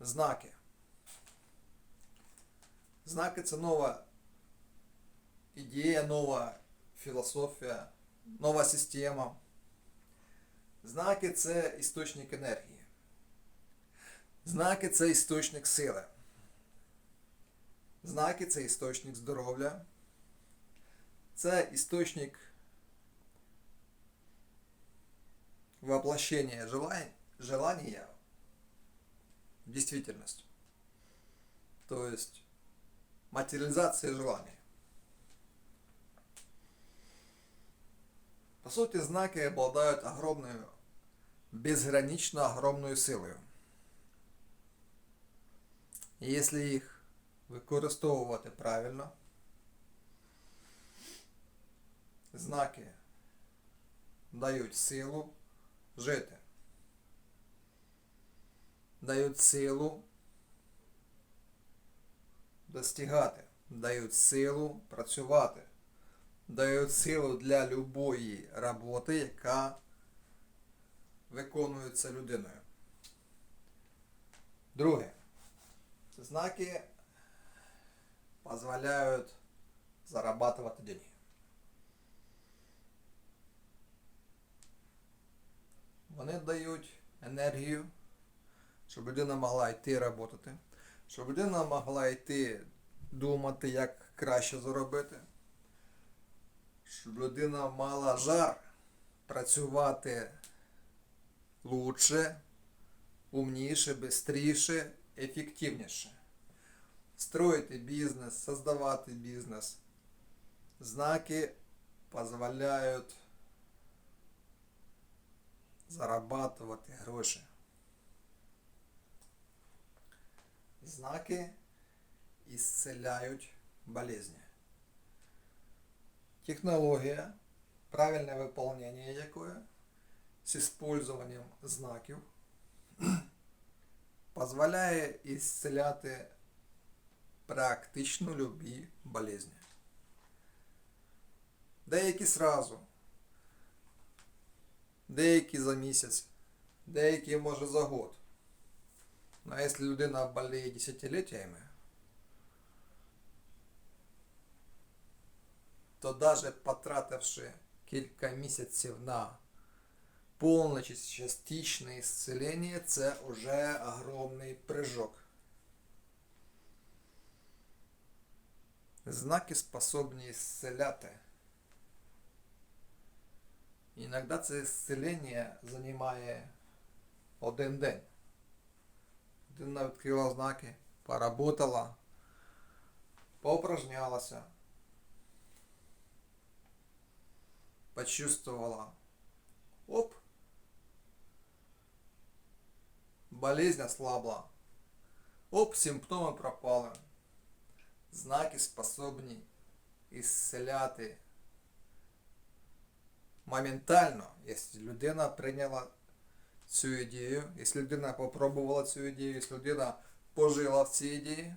Знаки. Знаки це нова ідея, нова філософія, нова система. Знаки це істочник енергії. Знаки це істочник сили. Знаки це істочник здоров'я. Це істочник воплощения желания, желания в действительность. То есть материализация желаний. По сути, знаки обладают огромную, безгранично огромную силою. І якщо їх використовувати правильно, знаки дають силу жити. Дають силу достигати, дають силу працювати, дають силу для любої роботи, яка виконується людиною. Друге. Знаки позволяют зарабатывать деньги. Вони дають енергію, щоб людина могла йти працювати, щоб людина могла йти думати, як краще заробити, щоб людина мала жар працювати лучше, умніше, швидше, ефективніше. Строїти бізнес, создавати бізнес. Знаки позволяють зарабатувати гроші. Знаки исцеляють болезни. Технологія, правильне виконання якої з использованием знаків позволяє исцеляти практично любі болезні. Деякі сразу, деякі за місяць, деякі може за год. Но якщо людина боліє десятиліттями, то даже потративши кілька місяців на полное чи частичное исцеление, це уже огромний прыжок. Знаки способні исцеляти. Іногда це исцелення займає один день. Людина відкрила знаки, поработала, поупражнялася, почувствовала. Оп! Болезнь ослабла. Оп, симптоми пропали. Знаки способні исцеляти моментально, якщо людина прийняла цю ідею, якщо людина попробувала цю ідею, якщо людина пожила в цій ідеї,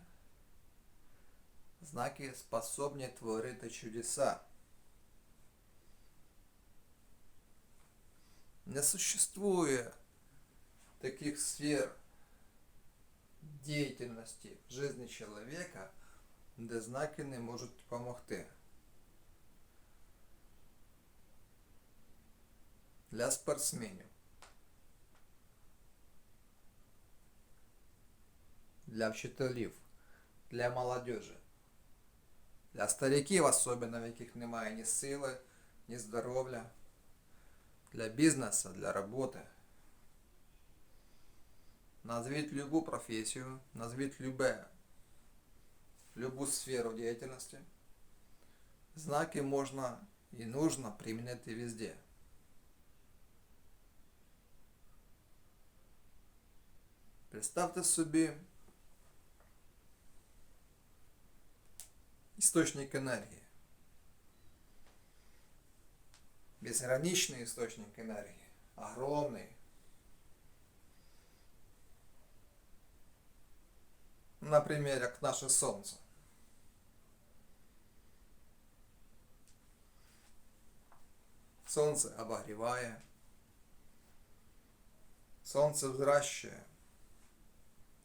знаки способні творити чудеса. Не существует таких сфер деятельности в жизни человека, де знаки не можуть допомогти. Для спортсменів. Для вчителів, для молодежи, для стариків, особливо, в яких немає ні сили, ні здоров'я, для бізнесу, для роботи. Назвіть любую профессию, назвіть любе, любую сферу деятельности. Знаки можно и нужно применять везде. Представте собі істочник енергії. Безграничный источник энергии. Огромный. Например, как наше Солнце. Сонце обогріває. Сонце взращує.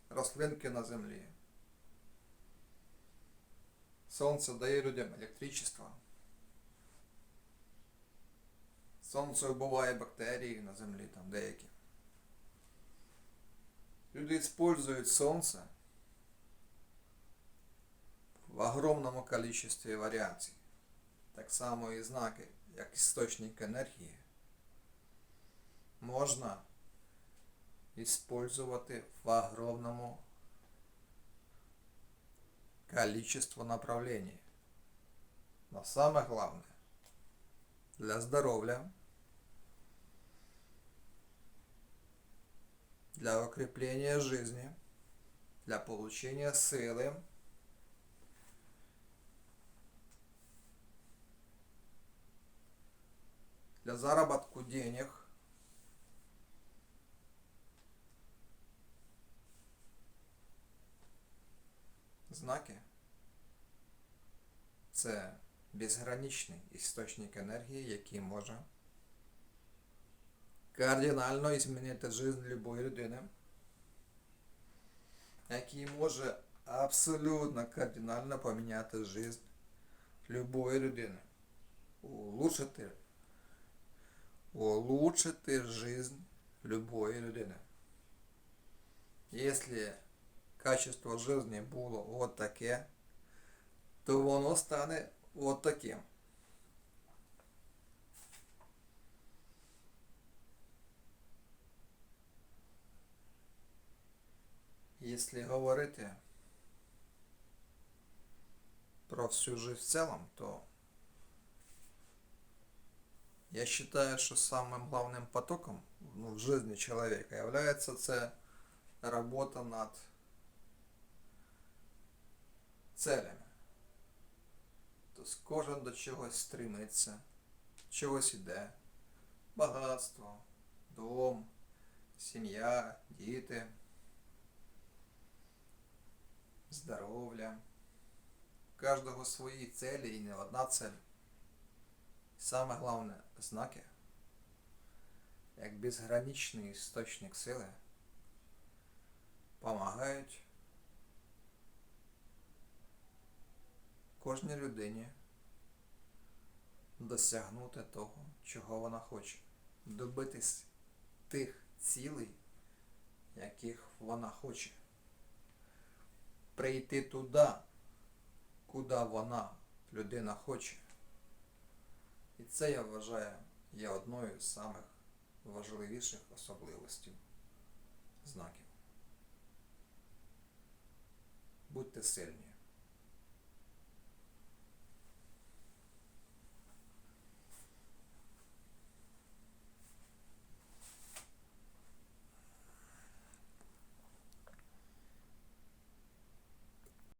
рослинки на землі. Сонце дає людям електричество. Сонце вбиває бактерії на землі, там деякі. Люди используют солнце в огромному количестве варіацій. Так само і знаки, як істочник енергії, можна использовать в огромному количестве направлений. Но самое главное, для здоровья, для укрепления жизни, для получения силы, для заработку денег – Знаки це безграничний істочник енергії, який може кардинально змінити життя любої людини, який може абсолютно кардинально поміняти життя любої людини, улучшити, улучшити життя любої людини. Если качество жизни було от таке, то воно стане от таким. Если говорити про всю жизнь в целом, то я считаю, что самым главным потоком в жизни человека является це работа над целями. Тобто кожен до чогось стремиться, чогось іде. Багатство, дом, сім'я, діти, здоров'я. Кожного свої цілі і не одна цель. Саме головне знаки, як безграничний істочник сили, помагають кожній людині досягнути того, чого вона хоче, добитись тих цілей, яких вона хоче, прийти туди, куди вона, людина, хоче. І це я вважаю є одною з самих важливіших особливостей знаків. Будьте сильні.